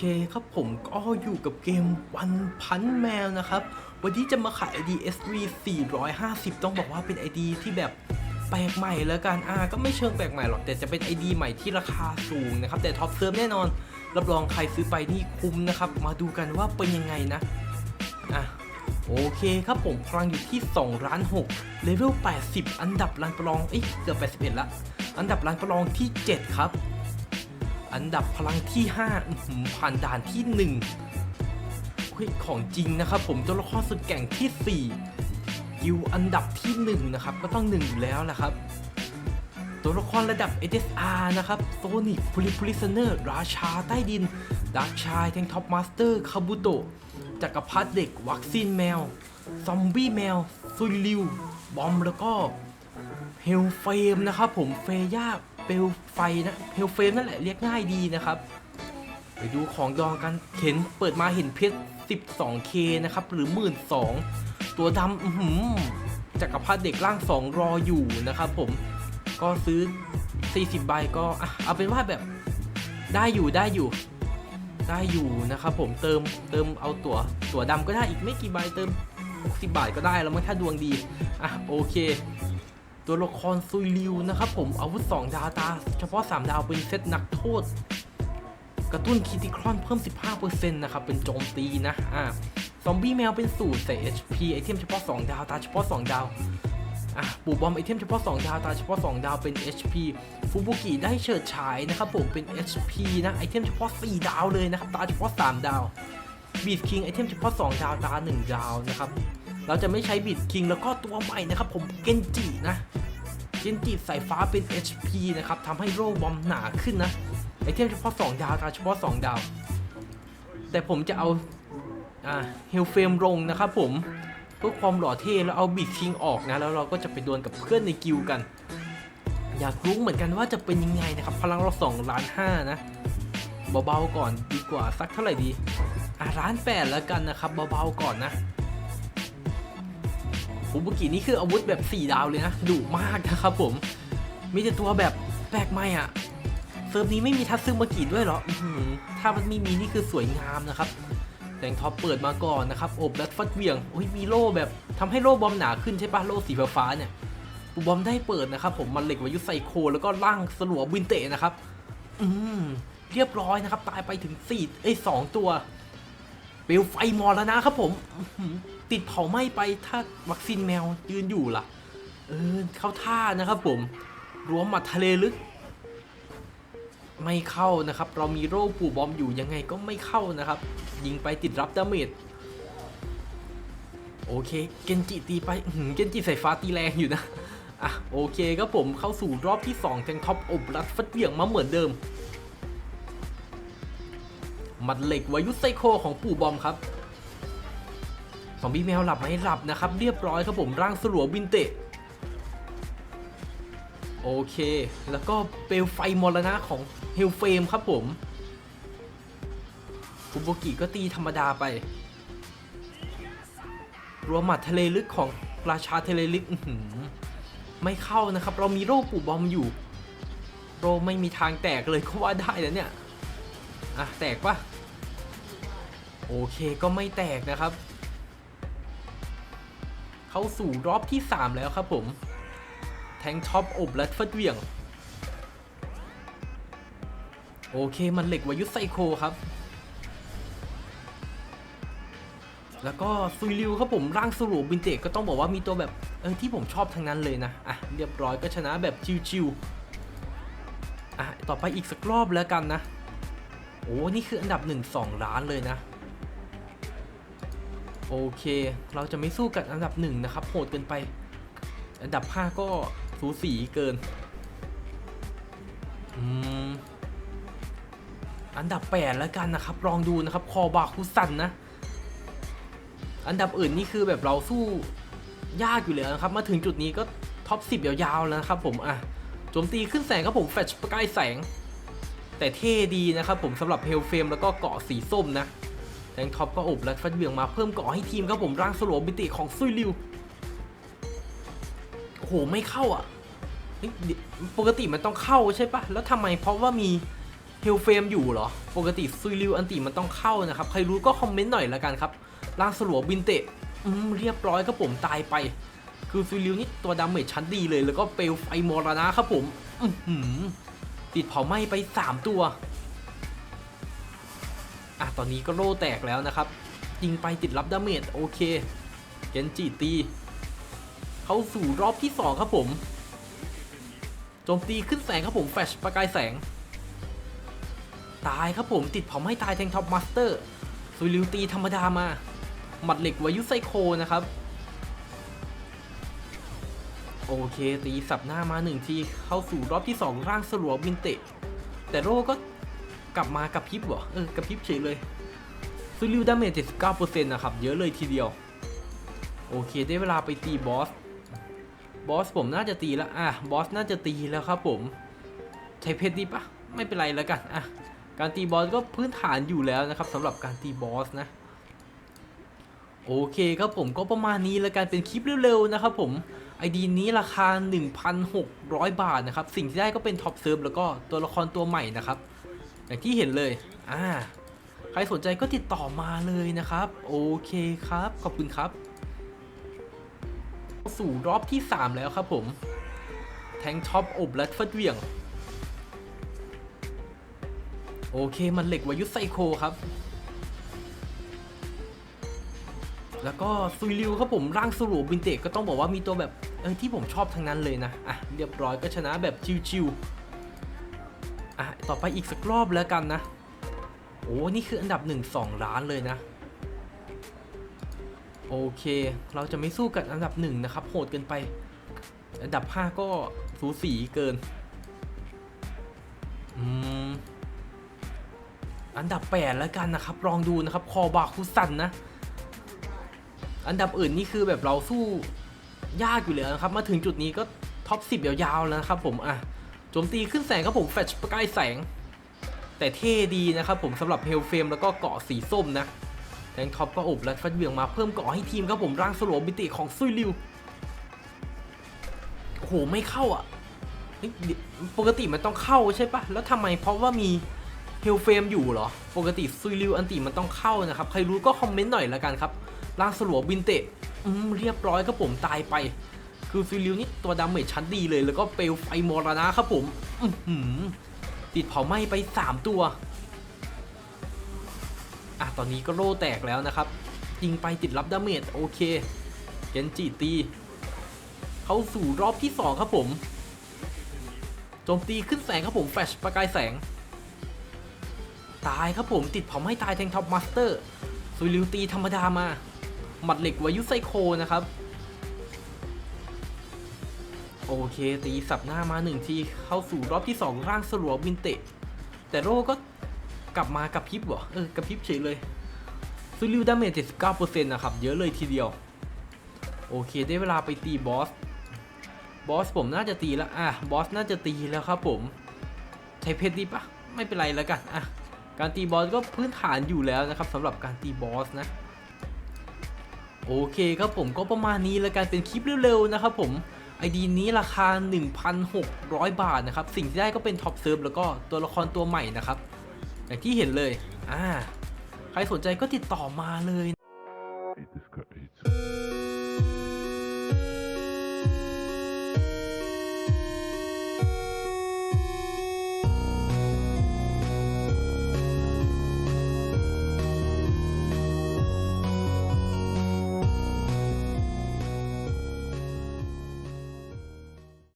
เคครับผมก็อยู่กับเกมวันพันแมวนะครับ วันนี้จะมาขาย ID SV 450 ต้องบอกว่าเป็น ID ที่แบบแปลกใหม่แล้วกันอ่าก็ไม่เชิงแปลกใหม่หรอก แต่จะเป็น ID ใหม่ที่ราคาสูงนะครับ แต่ท็อปเซิร์ฟแน่นอน รับรองใครซื้อไปนี่คุ้มนะครับ มาดูกันว่าเป็นยังไงนะ อะ โอเคครับผมพลังอยู่ที่2ล้าน6เลเวล 80 อันดับรันประลองเอ้ยเกือบ81ละอันดับรันประลองที่ 7 ครับ อันดับพลังที่5อื้อหือผ่านด่านที่ 1เฮ้ยของจริงนะครับผมตัวละครสุดแก่งที่ 4 กิวอันดับที่ 1 นะครับ ก็ต้อง 1 อยู่แล้วแหละครับ ตัวละครระดับ SSR นะครับโซนิกพูลิพลิสเนอร์ ราชาใต้ดินดาร์กชายแทงท็อปมาสเตอร์คาบุโตะจักรพรรดิเด็ก วัคซีนแมว ซอมบี้แมวซุยลิว บอมแล้วก็เฮลเฟมนะครับผมเฟย่า ปลไฟนะเฮลเฟมนั่นแหละเรียกง่ายดีนะครับ ไปดูของดองกันเห็นเปิดมาเห็นเพชร 12K นะครับ หรือ 1 2ื่นตัวดำอื้อหือจักรพรรดิเด็กร่าง 2 รออยู่นะครับผมก็ซื้อ 40 ใบก็อะเอาเป็นว่าแบบได้อยู่ได้อยู่ได้อยู่นะครับผมเติมเติมเอาตัวตัวดำก็ได้อีกไม่กี่ใบเติม 60 บาทก็ได้แล้วมั้งถ้าดวงดีอะโอเค ตัวละครซุยริวนะครับผมอาวุธ 2 ดาวตา เฉพาะ 3 ดาวเป็นเซตนักโทษ กระตุ้นคิติครอนเพิ่ม 15%นะครับ เป็นโจมตีนะอ่าซอมบี้แมวเป็นสูตรใส่ HP ไอเทมเฉพาะ 2 ดาวตาเฉพาะ 2 ดาวอะปูบอมไอเทมเฉพาะ 2 ดาวตาเฉพาะ 2 ดาวเป็น HP ฟูบุกิได้เฉิดฉายนะครับผมเป็น HP นะไอเทมเฉพาะ 4 ดาวเลยนะครับตาเฉพาะ 3 ดาวบีดคิงไอเทมเฉพาะ 2 ดาวตา 1 ดาวนะครับ เราจะไม่ใช้บิดคิงแล้วก็ตัวใหม่นะครับผมเกนจินะเกนจิสายฟ้าเป็น HP นะครับทำให้โร่บอมหนาขึ้นนะไอเทมเฉพาะ 2 ดาวตาเฉพาะ 2 ดาว แต่ผมจะเอาเฮลเฟมลงนะครับผมเพื่อความหล่อเท่แล้วเอาบิดคิงออกนะ แล้วเราก็จะไปดวลกับเพื่อนในกิลกัน อยากรู้เหมือนกันว่าจะเป็นยังไงนะครับ พลังเรา2ล้าน5นะเบาๆก่อนดีกว่าสักเท่าไหร่ดีอะร้านแปดแล้วกันนะครับเบาๆก่อนนะ ฟูบุกินี่คืออาวุธแบบ 4 ดาวเลยนะดุมากนะครับผม มีแต่ตัวแบบแปลกใหม่อะเซิร์ฟนี้ไม่มีทัตซึมากิด้วยเหรอหอถ้ามันไม่มีนี่คือสวยงามนะครับแตงท็อปเปิดมาก่อนนะครับอบและฟัดเหวียงโอ้ยมีโล่แบบทำให้โล่บอมหนาขึ้นใช่ปะโล่สีฟ้าเนี่ยปูบอมได้เปิดนะครับผมมันเหล็กวายุไซโค แล้วก็ร่างสลัวบินเตะนะครับ อืมเรียบร้อยนะครับ ตายไปถึงสี่เอ้ยสองตัว ปลวไฟมอแล้วนะครับผมติดเผาไหม้ไปถ้าวัคซีนแมวยืนอยู่ล่ะ เออเข้าท่านะครับผมรวมหมัดทะเลลึก ไม่เข้านะครับ เรามีโร่ปู่บอมอยู่ยังไงก็ไม่เข้านะครับ ยิงไปติดรับดาเมจโอเค เกนจิตีไปเกนจิใสายฟ้าตีแรงอยู่นะอะโอเคครับผมเข้าสู่รอบที่2แทงท็อปอบรัดฟัดเหวี่ยงมาเหมือนเดิม มัดเหล็กวายุไซโคของปู่บอมครับซอมบี้แมวหลับไหมหลับนะครับ เรียบร้อยครับผมร่างสลัวบินเตะโอเค แล้วก็เปลวไฟมรณะของเฮลเฟมครับผมฟุโบกิก็ตีธรรมดาไปรวมหมัดทะเลลึกของราชาทะเลลึกไม่เข้านะครับ เรามีโรคปู่บอมอยู่ โรไม่มีทางแตกเลยก็ว่าได้แล้วเนี่ย อะ แตกปะ โอเคก็ไม่แตกนะครับ เข้าสู่รอบที่ 3 แล้วครับผม แทงท็อปอบและฟัดเวี่ยง โอเคมันเหล็กวายุไซโคครับ แล้วก็ซุยริวครับผมร่างสรูบินเตกก็ต้องบอกว่ามีตัวแบบเออที่ผมชอบทั้งนั้นเลยนะ อะ เรียบร้อยก็ชนะแบบชิวๆอะ ต่อไปอีกสักรอบแล้วกันนะ โอ้ นี่คืออันดับ 1 2 ล้านเลยนะ โอเค เราจะไม่สู้กับอันดับ1นะครับ โหดเกินไป อันดับ5ก็สูสีเกิน อืม อันดับ8แล้วกันนะครับ ลองดูนะครับ คอบาคุซันนะ อันดับอื่นนี่คือแบบเราสู้ยากอยู่แล้วนะครับ มาถึงจุดนี้ก็ท็อป10ยาวๆแล้วนะครับผมอะโจมตีขึ้นแสงครับผมแฟลชประกายแสง แต่เท่ดีนะครับผมสำหรับเฮลเฟมแล้วก็เกาะสีส้มนะ แทงท็อปก็อบและฟัดเหวี่ยงมาเพิ่มเกาะให้ทีมครับผมร่างสโลบิติของซุยริวโอ้โหไม่เข้าอะปกติมันต้องเข้าใช่ปะแล้วทำไมเพราะว่ามีเฮลเฟมอยู่เหรอ ปกติซุยริวอันติมันต้องเข้านะครับ ใครรู้ก็คอมเมนต์หน่อยละกันครับล่างสลัวบินเตะอืมเรียบร้อยครับผมตายไป คือซุยริวนี่ตัวดาเมจชั้นดีเลย แล้วก็เปลวไฟมรณะครับผม อือหือติดเผาไหม้ไป 3 ตัว ตอนนี้ก็โล่แตกแล้วนะครับ ยิงไปติดรับดาเมจโอเค เกนจิตี เข้าสู่รอบที่ 2 ครับผม โจมตีขึ้นแสงครับผม แฟชประกายแสง ตายครับผมติดผาไหม้ตายแทงท็อปมาสเตอร์ซุยริวตีธรรมดามา หมัดเหล็กวายุไซโคนะครับ โอเคตีสับหน้ามาหนึ่งทีเข้าสู่รอบที่ 2 ร่างสลัวบินเตะแต่โรก็ กลับมากับพริบเหรอ เออกระพริบเฉยเลยซูริวดาเมจ79%นะครับ เยอะเลยทีเดียว โอเค ได้เวลาไปตีบอส บอสผมน่าจะตีแล้ว อะ บอสน่าจะตีแล้วครับผม ใช้เพชรดีปะไม่เป็นไรแล้วกัน อะ การตีบอสก็พื้นฐานอยู่แล้วนะครับสำหรับการตีบอสนะ โอเคครับผมก็ประมาณนี้แล้วกันเป็นคลิปเร็วๆนะครับผมไอดีนี้ราคา 1,600 บาทนะครับ สิ่งที่ได้ก็เป็นท็อปเซิร์ฟแล้วก็ตัวละครตัวใหม่นะครับ อย่างที่เห็นเลยอ่าใครสนใจก็ติดต่อมาเลยนะครับ โอเคครับ ขอบคุณครับ สู่รอบที่ 3 แล้วครับผม แทงท็อปอบและฟัดเวียง โอเคมันเหล็กวายุไซโคครับ แล้วก็ซุยริวครับผมร่างสรูบินเตกก็ต้องบอกว่ามีตัวแบบเออที่ผมชอบทั้งนั้นเลยนะ อะ เรียบร้อยก็ชนะแบบชิวๆ ต่อไปอีกสักรอบแล้วกันนะ โอ้นี่คืออันดับ 1 2 ล้านเลยนะ โอเค เราจะไม่สู้กับอันดับ 1 นะครับ โหดเกินไป อันดับ 5 ก็สูสีเกิน อืม อันดับ 8 แล้วกันนะครับ ลองดูนะครับ คอบาคุสันนะ อันดับอื่นนี่คือแบบเราสู้ยากอยู่แล้วนะครับ มาถึงจุดนี้ก็ท็อป10ยาวๆแล้วนะครับผมอะ โจมตีขึ้นแสงครับผมแฟลชประกายแสง แต่เท่ดีนะครับผมสำหรับเฮลเฟมแล้วก็เกาะสีส้มนะแทงท็อปก็อบและฟัดเหวียงมาเพิ่มเกาะให้ทีมครับผมร่างสโลบิติของซุยริวโอ้โหไม่เข้าอะปกติมันต้องเข้าใช่ปะแล้วทำไมเพราะว่ามีเฮลเฟมอยู่เหรอ ปกติซุยริวอันติมันต้องเข้านะครับ ใครรู้ก็คอมเมนต์หน่อยละกันครับร่างสลัวบินเตะอืมเรียบร้อยครับผมตายไป คือซุยริวนี่ตัวดาเมจชั้นดีเลย แล้วก็เปลวไฟมรณะครับผมอือหือติดเผาไหม้ไป 3 ตัว อะ ตอนนี้ก็โล่แตกแล้วนะครับ ยิงไปติดรับดาเมจโอเค เกนจิตี เข้าสู่รอบที่ 2 ครับผม โจมตีขึ้นแสงครับผม แฟชประกายแสง ตายครับผมติดเผาไหม้ตายแทงท็อปมาสเตอร์ซุยริวตีธรรมดามา หมัดเหล็กวายุไซโคนะครับ โอเค ตีสับหน้ามาหนึ่งทีเข้าสู่รอบที่ 2 ร่างสลัวบินเตะ แต่โรก็กลับมากับพริบเหรอเออกระพริบเฉยเลยซูริวดาเมจ79%นะครับ เยอะเลยทีเดียว โอเค ได้เวลาไปตีบอส บอสผมน่าจะตีแล้ว อะ บอสน่าจะตีแล้วครับผม ใช้เพชรดีปะไม่เป็นไรแล้วกัน อะ การตีบอสก็พื้นฐานอยู่แล้วนะครับสำหรับการตีบอสนะ โอเคครับผมก็ประมาณนี้แล้วกันเป็นคลิปเร็วๆนะครับผม ไอดีนี้ราคา 1,600 บาทนะครับ สิ่งที่ได้ก็เป็นท็อปเซิร์ฟแล้วก็ตัวละครตัวใหม่นะครับอย่างที่เห็นเลยอ่าใครสนใจก็ติดต่อมาเลย